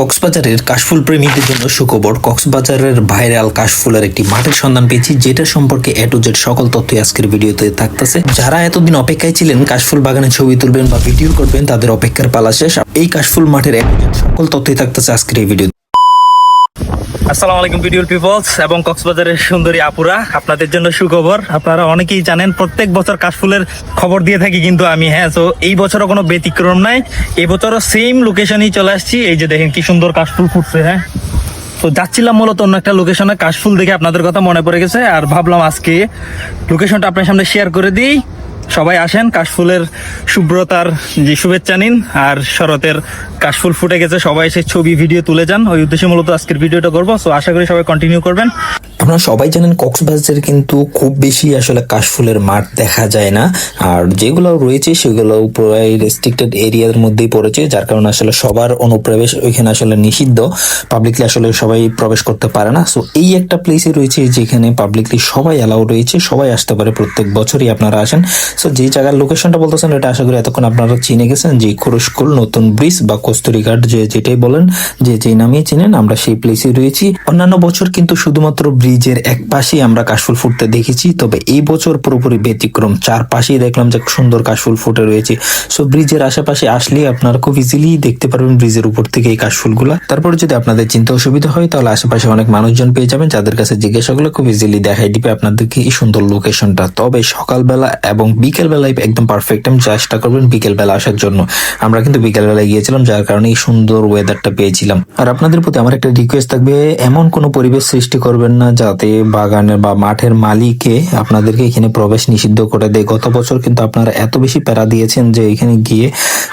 কক্সবাজারের কাশফুল প্রেমীদের জন্য সুখবর, কক্সবাজারের ভাইরাল কাশফুলের একটি মাঠের সন্ধান পেয়েছি, যেটা সম্পর্কে এ টু জেড সকল তথ্যই আজকের ভিডিওতে থাকতেছে। যারা এতদিন অপেক্ষায় ছিলেন কাশফুল বাগানে ছবি তুলবেন বা ভিডিও করবেন, তাদের অপেক্ষার পালা শেষ। এই কাশফুল মাঠের এ সকল তথ্যই থাকতেছে আজকের এই ভিডিও আসসালামু আলাইকুম ভিডিওর পিপলস এবং কক্সবাজারের সুন্দরী আপুরা। আপনাদের জন্য সুখবর। আপনারা অনেকেই জানেন, প্রত্যেক বছর কাশফুলের খবর দিয়ে থাকি কিন্তু আমি হ্যাঁ তো এই বছরও কোনো ব্যতিক্রম নাই। এই বছরও সেম লোকেশনেই চলে আসছি। এই যে দেখেন, কি সুন্দর কাশফুল ফুটছে হ্যাঁ। তো যাচ্ছিলাম মূলত অন্য একটা লোকেশনে কাশফুল দেখে আপনাদের কথা মনে পড়ে গেছে। আর ভাবলাম আজকে লোকেশনটা আপনার সামনে শেয়ার করে দিই। সবাই আসেন, কাশফুলের শুভ্রতার যে শুভেচ্ছা নিন, আর শরতের কাশফুল ফুটে গেছে, সবাই এসে ছবি, ভিডিও তুলে যান। ওই উদ্দেশ্যে মূলত আজকের ভিডিওটা করব। তো আশা করি সবাই কন্টিনিউ করবেন। আপনারা সবাই জানেন, কক্সবাজারে কিন্তু খুব বেশি আসলে কাশফুলের মাঠ দেখা যায় না। আর যেগুলো রয়েছে সেগুলো প্রায় রেস্ট্রিক্টেড এরিয়ার মধ্যেই পড়েছে, যার কারণে আসলে সবার অনুপ্রবেশ ওইখানে আসলে নিষিদ্ধ। পাবলিকলি আসলে সবাই প্রবেশ করতে পারে না। সো এই একটা প্লেসে রয়েছে যেখানে পাবলিকলি সবাই অ্যালাউ রয়েছে, সবাই আসতে পারে প্রত্যেক বছরই আপনারা আসেন। সো যে জায়গার লোকেশনটা বলতেছেন, এটা আশা করি এতক্ষণ আপনারা চিনে গেছেন যে খুরুশকুল নতুন ব্রিজ বা কস্তুরিঘাট যে যেটাই বলেন, যে যে নামে চিনেন, আমরা সেই প্লেসে রয়েছি। অন্যান্য বছর কিন্তু শুধুমাত্র ব্রিজের এক পাশেই আমরা কাশফুল ফুটতে দেখেছি, তবে এই বছর পুরোপুরি ব্যতিক্রম। চার পাশেই দেখলাম যে সুন্দর কাশফুল ফুটে রয়েছে। সো ব্রিজের আশেপাশে আসলে আপনারা খুব ইজিলি দেখতে পারবেন ব্রিজের উপর থেকে এই কাশফুলগুলা তারপরে যদি আপনাদের চিন্তা অসুবিধা হয়, তাহলে আশেপাশে অনেক মানুষজন পেয়ে যাবেন, যাদের কাছে জিজ্ঞাসা করলে খুব ইজিলি দেখাই দিবে আপনাদেরকে এই সুন্দর লোকেশনটা তবে সকালবেলা এবং বিকেল বেলায় একদম পারফেক্ট টাইম চেষ্টা করবেন বিকেল বেলা আসার জন্য। আমরা কিন্তু বিকেল বেলায় গিয়েছিলাম, যার কারণে এই সুন্দর ওয়েদারটা পেয়েছিলাম। আর আপনাদের প্রতি আমার একটা রিকোয়েস্ট থাকবে, এমন কোনো পরিবেশ সৃষ্টি করবেন না যাতে বাগানের বা মাঠের মালিকে আপনাদেরকে এখানে প্রবেশ নিষিদ্ধ করে দেয়। গত বছর কিন্তু আপনারা এত বেশি প্যারা দিয়েছেন যে এখানে গিয়ে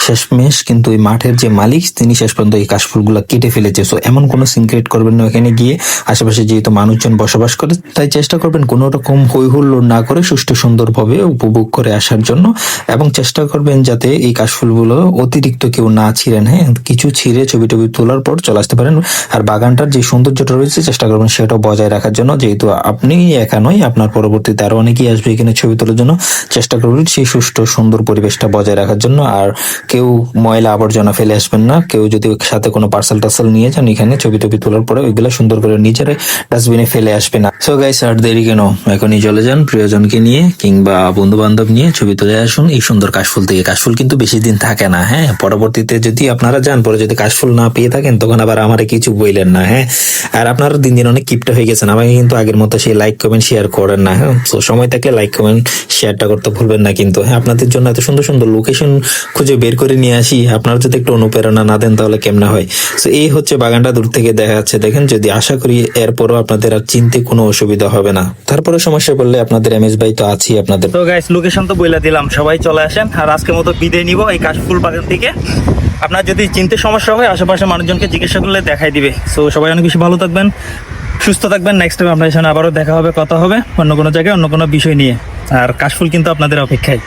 শেষমেশ কিন্তু এই মাঠের যে মালিক, তিনি শেষ পর্যন্ত এই কাশফুলগুলো কেটে ফেলেছে। সো এমন কোনো সিনক্রেট করবেন না এখানে গিয়ে। আশেপাশে যেহেতু মানুষজন বসবাস করে, তাই চেষ্টা করবেন কোনো রকম হই হুল্লোড় না করে সুষ্ঠু সুন্দরভাবে উপভোগ করে আসার জন্য এবং চেষ্টা করবেন যাতে এই কাশফুলগুলো অতিরিক্ত কেউ না ছিঁড়েন হ্যাঁ কিছু ছিঁড়ে ছবি টবি তোলার পর চলে আসতে পারেন। আর বাগানটার যে সৌন্দর্যটা রয়েছে, চেষ্টা করবেন সেটাও বজায় রাখার জন্য। যেহেতু আপনি একা নয় আপনার পরবর্তীতে আরও অনেকেই আসবে এখানে ছবি তোলার জন্য। চেষ্টা করবেন সেই সুষ্ঠু, সুন্দর পরিবেশটা বজায় রাখার জন্য। আর কেউ ময়লা আবর্জনা ফেলে আসবেন না। কেউ যদি সাথে কোনো পার্সেল টার্সেল নিয়ে যান, এখানে ছবি টবি তোলার পরে ওইগুলো সুন্দর করে নিজেরাই ডাস্টবিনে ফেলে আসবে না। সো গাইস আর দেরি কেন? এখনই চলে যান প্রিয়জনকে নিয়ে কিংবা বন্ধু বান্ধব নিয়ে ছবি তুলে আসুন। এই সুন্দর কাশফুল থেকে কাশফুল কিন্তু বেশি দিন থাকে না হ্যাঁ? পরবর্তীতে যদি আপনারা যান, পরে যদি কাশফুল না পেয়ে থাকেন, তখন আবার আমারে কিছু বইলেন না হ্যাঁ? আর আপনারা দিন দিন অনেক কিপটা হয়ে গেছেন। আমাকে কিন্তু আগের মতো সেই লাইক, কমেন্ট, শেয়ার করেন না হ্যাঁ? তো সময় থাকলে লাইক, কমেন্ট, শেয়ারটা করতে ভুলবেন না কিন্তু হ্যাঁ? আপনাদের জন্য এত সুন্দর সুন্দর লোকেশন খুঁজে বের করে নিয়ে আসি। আপনারা যদি একটু অনুপ্রেরণা না দেন, তাহলে কেমনে হয়? তো এই হচ্ছে বাগানটা দূর থেকে দেখা যাচ্ছে। দেখেন, যদি আশা করি এরপরও আপনাদের আর চিনতে কোনো অসুবিধা হবে না। তারপরে সমস্যা পড়লে আপনাদের এম এস ভাই তো আছি আপনাদের। তো গাইস লোকেশন তো বইলা দিলাম। সবাই চলে আসেন। আর আজকের মতো বিদায় নিব এই কাশফুল বাগান থেকে আপনার যদি চিনতে সমস্যা হয়, আশেপাশে মানুষজনকে জিজ্ঞাসা করলে দেখাই দিবে। সো সবাই অনেক বেশি ভালো থাকবেন, সুস্থ থাকবেন। নেক্সট টাইম আপনার সামনে আবারও দেখা হবে, কথা হবে অন্য কোনো জায়গায়, অন্য কোনো বিষয় নিয়ে। আর কাশফুল কিন্তু আপনাদের অপেক্ষায়।